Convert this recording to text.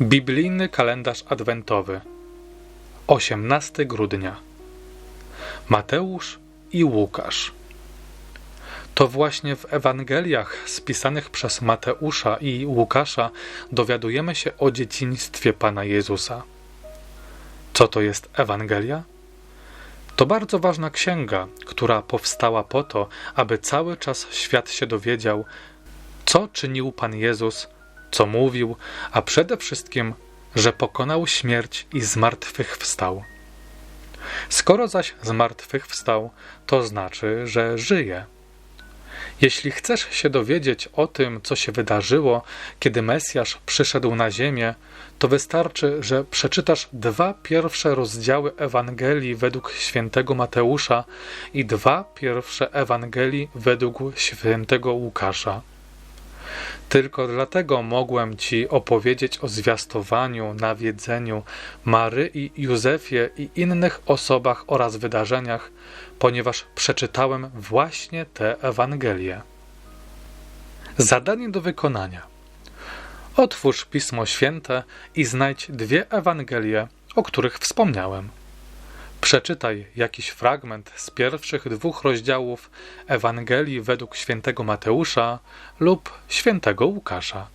Biblijny kalendarz adwentowy 18 grudnia Mateusz i Łukasz To właśnie w Ewangeliach spisanych przez Mateusza i Łukasza dowiadujemy się o dzieciństwie Pana Jezusa. Co to jest Ewangelia? To bardzo ważna księga, która powstała po to, aby cały czas świat się dowiedział, co czynił Pan Jezus, co mówił, a przede wszystkim, że pokonał śmierć i zmartwychwstał. Skoro zaś zmartwychwstał, to znaczy, że żyje. Jeśli chcesz się dowiedzieć o tym, co się wydarzyło, kiedy Mesjasz przyszedł na ziemię, to wystarczy, że przeczytasz dwa pierwsze rozdziały Ewangelii według świętego Mateusza i dwa pierwsze Ewangelii według świętego Łukasza. Tylko dlatego mogłem Ci opowiedzieć o zwiastowaniu, nawiedzeniu Maryi, Józefie i innych osobach oraz wydarzeniach, ponieważ przeczytałem właśnie te Ewangelie. Zadanie do wykonania. Otwórz Pismo Święte i znajdź dwie Ewangelie, o których wspomniałem. Przeczytaj jakiś fragment z pierwszych dwóch rozdziałów Ewangelii według świętego Mateusza lub świętego Łukasza.